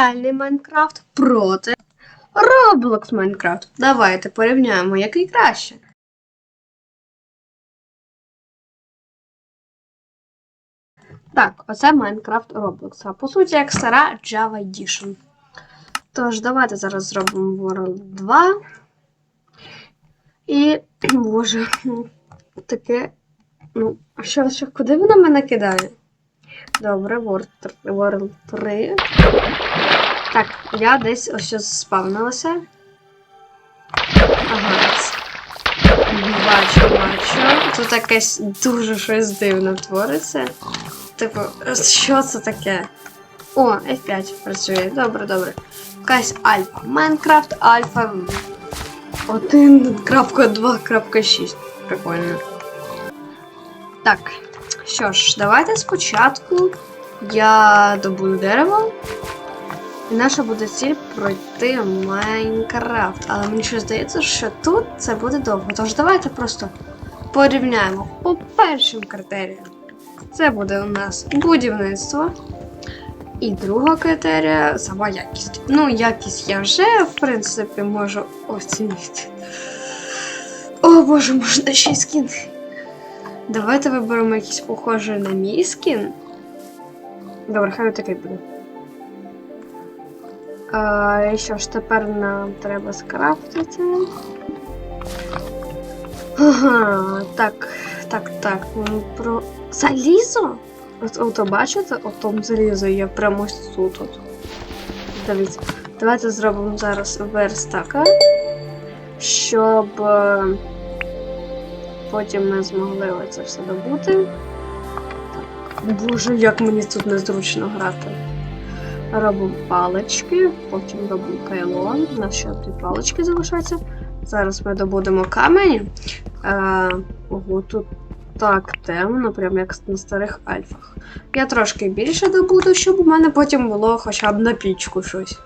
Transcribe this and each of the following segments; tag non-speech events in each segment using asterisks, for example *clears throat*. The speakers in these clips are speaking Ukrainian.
реальний Майнкрафт проти Roblox Майнкрафт. Давайте порівняємо, який краще. Так, оце Майнкрафт Roblox. А по суті, як стара Java Edition. Тож, давайте зараз зробимо World 2. І, *clears throat* боже, таке. Ну, а що, що, куди вона мене кидає? Добре, World 3. World 3. Так, я десь ось спавнилася. Ага. Бачу, бачу. Тут якесь дуже щось дивне твориться. Типу, що це таке? О, F5 працює. Добре, добре. Якась альфа. Майнкрафт альфа 1.2.6. Прикольно. Так, що ж, давайте спочатку я добуду дерево. І наша буде ціль пройти Майнкрафт. Але мені щось здається, що тут це буде довго. Тож давайте просто порівняємо по першим критеріям. Це буде у нас будівництво. І друга критерія сама якість. Ну, якість я вже, в принципі, можу оцінити. О боже, можна ще скін. Давайте виберемо якийсь похожий на мій скін. Добре, хай такий буде. А, що ж, тепер нам треба скрафтити. Ага, так, так, так. ну, Про залізо? От, ото бачите, отом залізо є прямо тут. От. Дивіться. Давайте зробимо зараз верстака, щоб е, потім ми змогли оце все добути. Так. Боже, як мені тут незручно грати. Робимо палички, потім робимо кайло. У нас ще дві палички залишаються. Зараз ми добудемо камені. Е, ого, тут так темно, прям як на старих альфах. Я трошки більше добуду, щоб у мене потім було хоча б на пічку щось.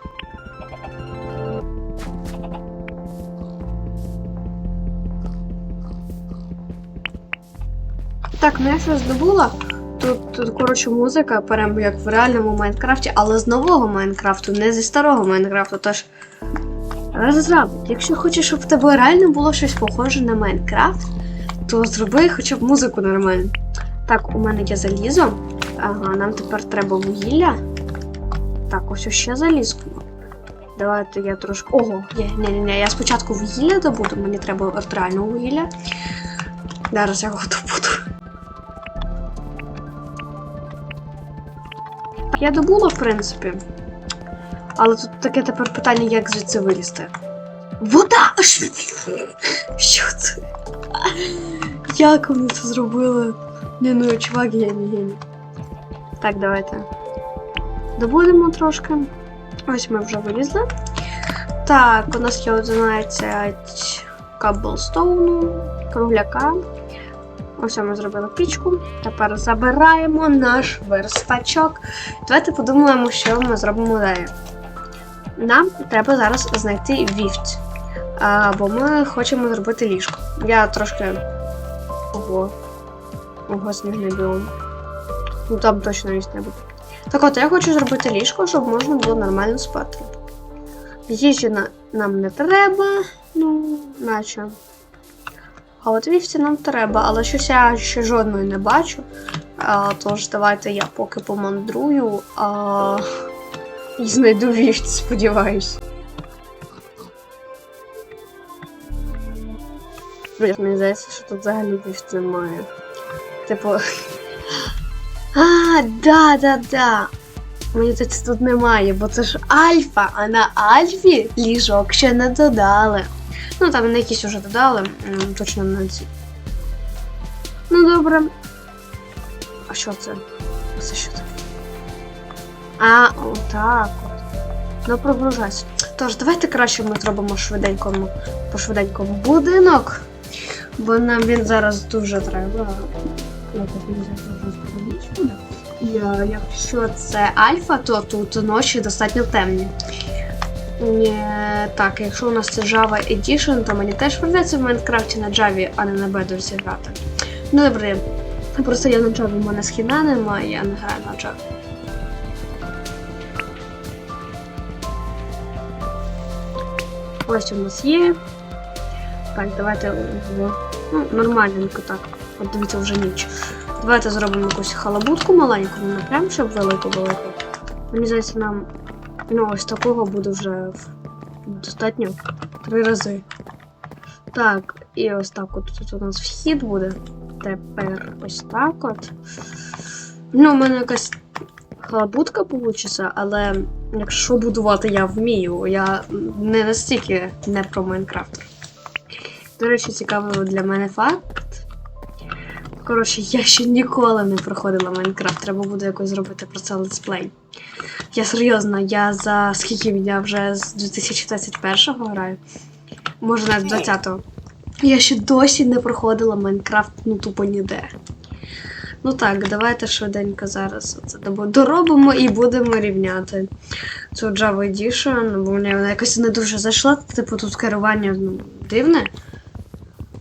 Так, ну я щось здобула. Тут, тут, коротше, музика, прям як в реальному Майнкрафті, але з нового Майнкрафту, не зі старого Майнкрафту. Тож розраб, якщо хочеш, щоб в тебе реально було щось похоже на Майнкрафт, то зроби хоча б музику нормально. Так, у мене є залізо. Ага, нам тепер треба вугілля. Так, ось ще залізку. Давайте я трошки. Ого, ні, ні, ні, ні, я спочатку вугілля добуду, мені треба реального вугілля. Зараз я його добуду. Я добула, в принципі. Але тут таке тепер питання, як звідси вилізти. Вода! *laughs* Що це? Як вони це зробили? Ні, ну чувак, геній, геній. Так, давайте. Добудемо трошки. Ось ми вже вилізли. Так, у нас є 11 каблстоуну, кругляка. Ось ми зробили пічку. Тепер забираємо наш верстачок. Давайте подумаємо, що ми зробимо далі. Нам треба зараз знайти. А, бо ми хочемо зробити ліжко. Я трошки. Ого. Ого, сніжний біом. Ну там точно є не буде. Так от, я хочу зробити ліжко, щоб можна було нормально спати. Їжі на... нам не треба, ну, наче. А от вівці нам треба, але щось я ще жодної не бачу. А, тож давайте я поки помандрую а, і знайду вівці, сподіваюсь. Мені здається, що тут взагалі вівць немає. Типу. *gasps* А, да, да, да. Мені тут немає, бо це ж альфа, а на альфі ліжок ще не додали. Ну там на якісь вже додали, точно на ці. Ну добре. А що це? Це що це? А, отак от. Ну прогружайся. Тож, давайте краще ми зробимо швиденькому, по швиденькому будинок. Бо нам він зараз дуже треба. І, е, Якщо це альфа, то тут ночі достатньо темні. Так, якщо у нас це Java Edition, то мені теж придеться в Майнкрафті на Java, а не на Bedrock грати. Ну добре, просто я на Java, у мене схіна немає, я не граю на Java. Ось у нас є. Так, давайте ну, нормальненько так. От дивіться, вже ніч. Давайте зробимо якусь халабутку маленьку, не прям щоб велику-велику. Мені здається, нам ну, ось такого буде вже достатньо три рази. Так, і ось так от тут у нас вхід буде. Тепер ось так от. Ну, у мене якась халабутка вийде, але якщо будувати я вмію, я не настільки не про Майнкрафт. До речі, цікавий для мене факт. Коротше, я ще ніколи не проходила Майнкрафт. Треба буде якось зробити про це летсплей. Я серйозно, я за скільки я вже з 2021-го граю. Може навіть 20-го. Я ще досі не проходила Майнкрафт, ну тупо ніде. Ну так, давайте швиденько зараз це доробимо і будемо рівняти цю Java Edition, бо мені вона якось не дуже зайшла. Типу тут керування ну, дивне.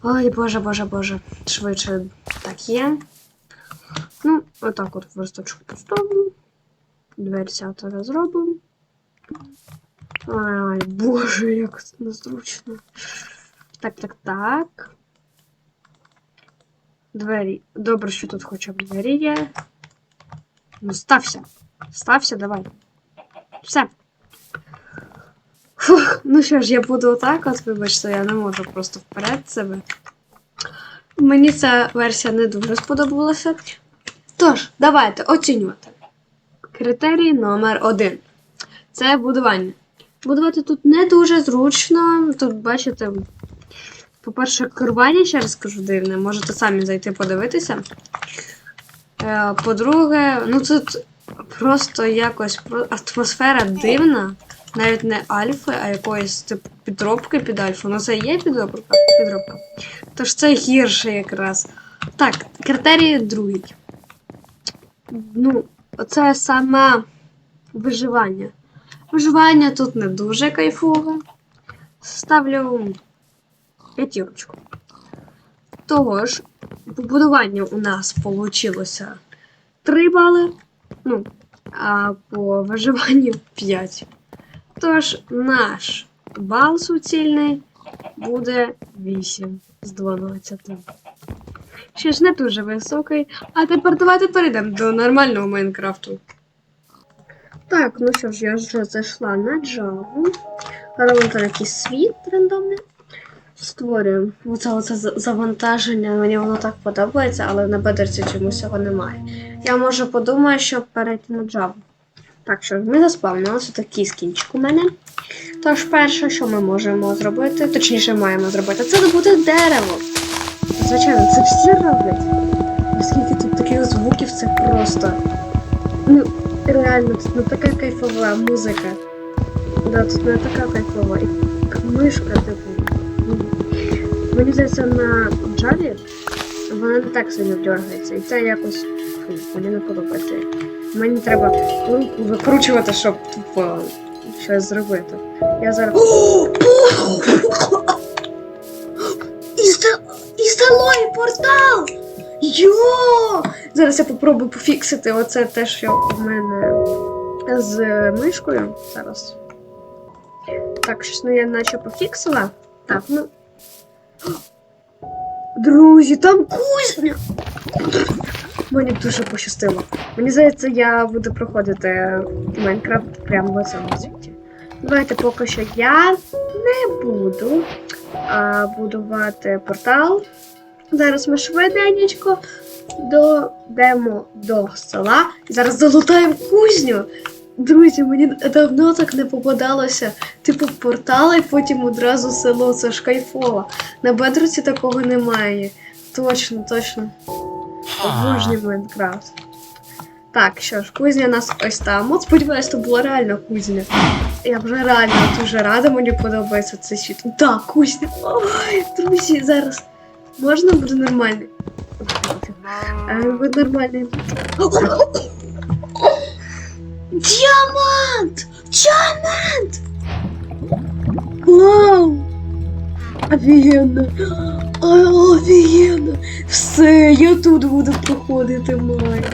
Ой, боже, боже, боже. Швидше так є. Ну, отак от версточку поставимо. Двері сятора зробимо. Ай, боже, як незручно. Так, так, так. Двері. Добре, що тут хоча б двері є. Ну, стався. Стався, давай. Все. Фух, ну що ж, я буду отак, от вибачте, я не можу просто вперед себе. Мені ця версія не дуже сподобалася. Тож, давайте оцінювати. Критерій номер один. Це будування. Будувати тут не дуже зручно. Тут, бачите, по-перше, керування, ще раз скажу дивне, можете самі зайти подивитися. Е, По-друге, ну тут просто якось атмосфера дивна. Навіть не альфи, а якоїсь типу підробки під альфу. Ну це є підробка, підробка. Тож це гірше якраз. Так, критерій другий. Ну, це саме виживання. Виживання тут не дуже кайфове. Ставлю п'ятірочку. Того ж, побудування у нас вийшло 3 бали. Ну, а по виживанню *laughs* 5. Тож наш бал суцільний буде 8 з 12. Ще ж не дуже високий. А тепер давайте перейдемо до нормального Майнкрафту. Так, ну що ж, я вже зайшла на Java. Робимо там якийсь світ рандомний. Створюємо. Оце, оце завантаження, мені воно так подобається, але на бедерці чомусь цього немає. Я може подумаю, щоб перейти на Java. Так що ми заспавнилися такий скінчик у мене. Тож перше, що ми можемо зробити, точніше маємо зробити, це добути дерево. Звичайно, це всі роблять. Оскільки тут таких звуків це просто. Ну, реально, тут не така кайфова музика. Да, тут не така кайфова. І мишка, типу. ну, Мені здається, на Java вона не так сильно дергається. І це якось мені не подобається. Мені треба руку викручувати, щоб тупо щось зробити. Я зараз. Портал! Йо! Зараз я попробую пофіксити оце те, що в мене з мишкою. Зараз. Так, щось ну я наче пофіксила. Так, ну. Друзі, там кузня! Мені дуже пощастило. Мені здається, я буду проходити Майнкрафт прямо в цьому світі. Давайте поки що я не буду а, будувати портал. Зараз ми швиденечко дойдемо до села. Зараз залутаємо кузню. Друзі, мені давно так не попадалося. Типу портал і потім одразу село. Це ж кайфово. На бедруці такого немає. Точно, точно. Обожнюю Майнкрафт. Так, що ж, кузня у нас ось там. От сподіваюсь, то була реально кузня. Я вже реально дуже рада, мені подобається цей світ. Так, кузня. Ой, друзі, зараз можна буде нормальний. Е, Буде нормальний. Діамант! Діамант! Вау! Офігенно! Офігенно! Все, я тут буду проходити май.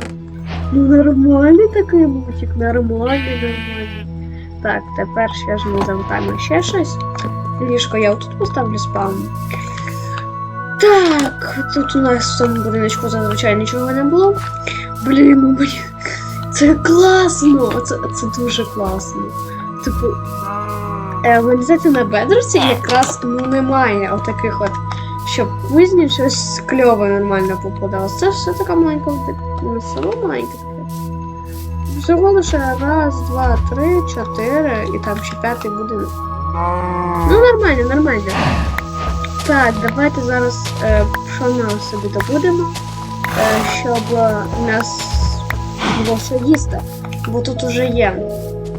Ну нормальний такий мультик, нормальний, нормальний. Так, тепер ще ж ми завтаємо ще щось. ліжко я тут поставлю спам. Так, тут у нас в цьому будиночку зазвичай нічого не було. Блін, ну мені. Це класно! Це, це дуже класно. Типу, е, здається, на бедросі якраз ну, немає отаких от, щоб кузні щось кльове нормально попадалось. Це все така маленька ну, село маленьке таке. Всього лише раз, два, три, чотири і там ще п'ятий будинок. Ну, нормально, нормально. Так, давайте зараз е, пшона собі добудемо, е, щоб нас було що їсти. Бо тут уже є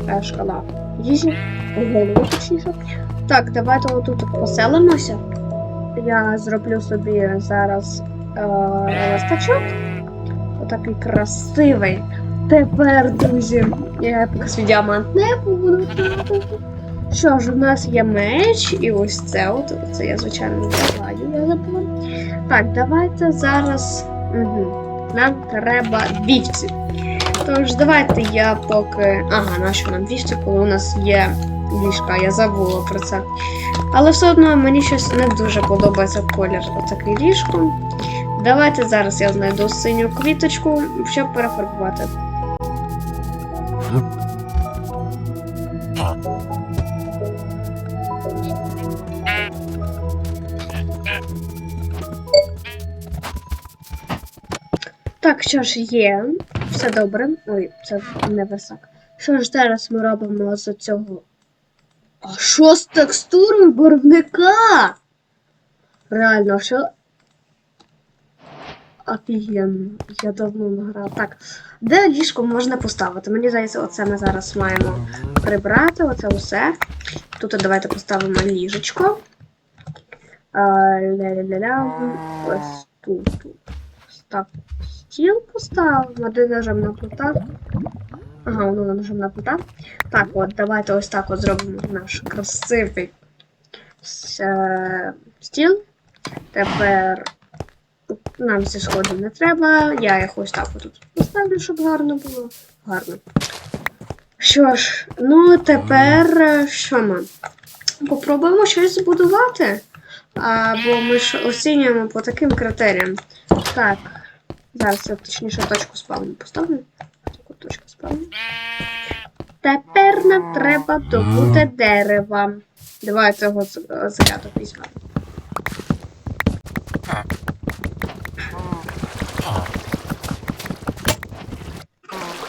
е, шкала їжі, голову точніше. Так, давайте отут поселимося. Я зроблю собі зараз е, листочок. Отакий красивий. Тепер, друзі, я поки свій діамант не буду. Що ж, у нас є меч, і ось це от. Це я, звичайно, не я забула. Так, давайте зараз. Угу. Нам треба вівці. Тож, давайте я поки. Ага, нащо нам вівці, коли у нас є ліжка, я забула про це. Але все одно мені щось не дуже подобається колір отакий ліжко. Давайте зараз я знайду синю квіточку, щоб перефарбувати. Так, що ж є, все добре. Ой, це не версак. Що ж зараз ми робимо з цього? А що з текстурою барвника? Реально, що? Офігенно, я давно не. Так, де ліжко можна поставити? Мені здається, оце ми зараз маємо прибрати, оце усе. Тут давайте поставимо ліжечко. А, ля-ля-ля-ля. Ось тут. тут. Так, стіл поставимо, де нажимна плита. Ага, воно нажимна плита. Так, от, давайте ось так от зробимо наш красивий е, стіл. Тепер нам ці сходи не треба. Я їх ось так тут поставлю, щоб гарно було. Гарно. Що ж, ну тепер що ми? Попробуємо щось збудувати. А, бо ми ж оцінюємо по таким критеріям. Так, зараз я точніше точку спавну поставлю. Таку точку спавну. Тепер нам треба добути дерева. Давайте його з з візьмемо.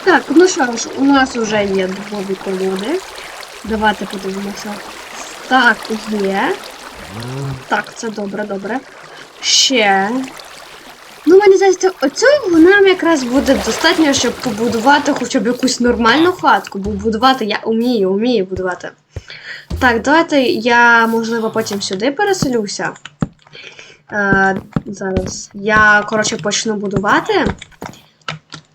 Так, ну що ж, у нас вже є дубові колоди. Давайте подивимося. Так, є. Так, це добре, добре. Ще. Ну, мені здається, оцього нам якраз буде достатньо, щоб побудувати хоча б якусь нормальну хатку, бо будувати я вмію, вмію будувати. Так, давайте я, можливо, потім сюди переселюся. Е, зараз я, коротше, почну будувати.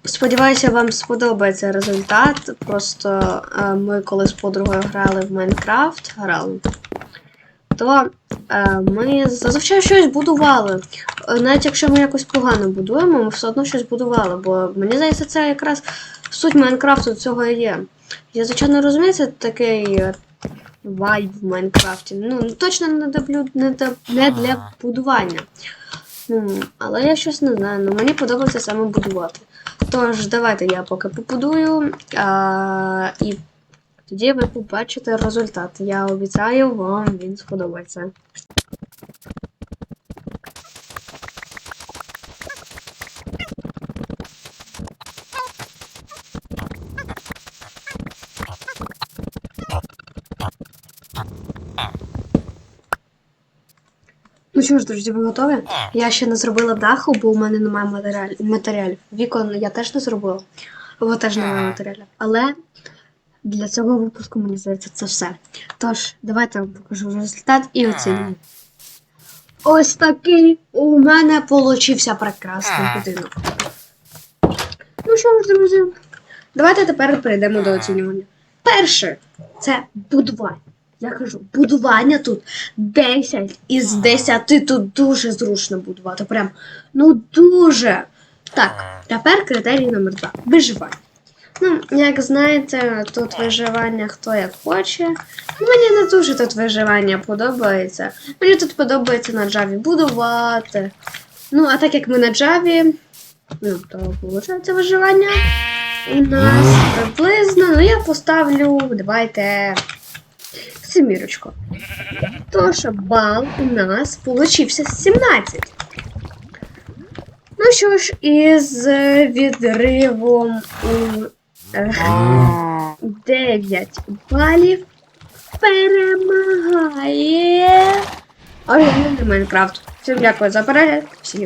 Сподіваюся, вам сподобається результат. Просто е, ми коли з подругою грали в Майнкрафт, грали, то е, ми зазвичай щось будували. Е, Навіть якщо ми якось погано будуємо, ми все одно щось будували. Бо мені здається, це якраз суть Майнкрафту цього і є. Я, звичайно, розумію, це такий вайб в Майнкрафті. Ну, точно не для, не для, не для будування. Ну, але я щось не знаю. Ну, мені подобається саме будувати. Тож, давайте я поки побудую, а, і тоді ви побачите результат. Я обіцяю, вам він сподобається. Ну що ж, друзі, ви готові? Я ще не зробила даху, бо у мене немає матеріалів. Вікон я теж не зробила, бо теж немає матеріалів. Але для цього випуску, мені здається, це все. Тож, давайте я вам покажу результат і оцінюю. Ось такий у мене получився прекрасний будинок. Ну що ж, друзі, давайте тепер перейдемо до оцінювання. Перше, це будування. Я кажу, будування тут 10 із 10 тут дуже зручно будувати. Прям, ну дуже. Так, тепер критерій номер 2. Виживання. Ну, як знаєте, тут виживання хто як хоче. Мені не дуже тут виживання подобається. Мені тут подобається на Java будувати. Ну, а так як ми на Java, ну, то виходить виживання. У нас приблизно, ну я поставлю, давайте семірочку. Тож бал у нас получився 17. Ну що ж, із відривом у 9 балів перемагає. Оригінальний Майнкрафт. Всім дякую за перегляд. Всім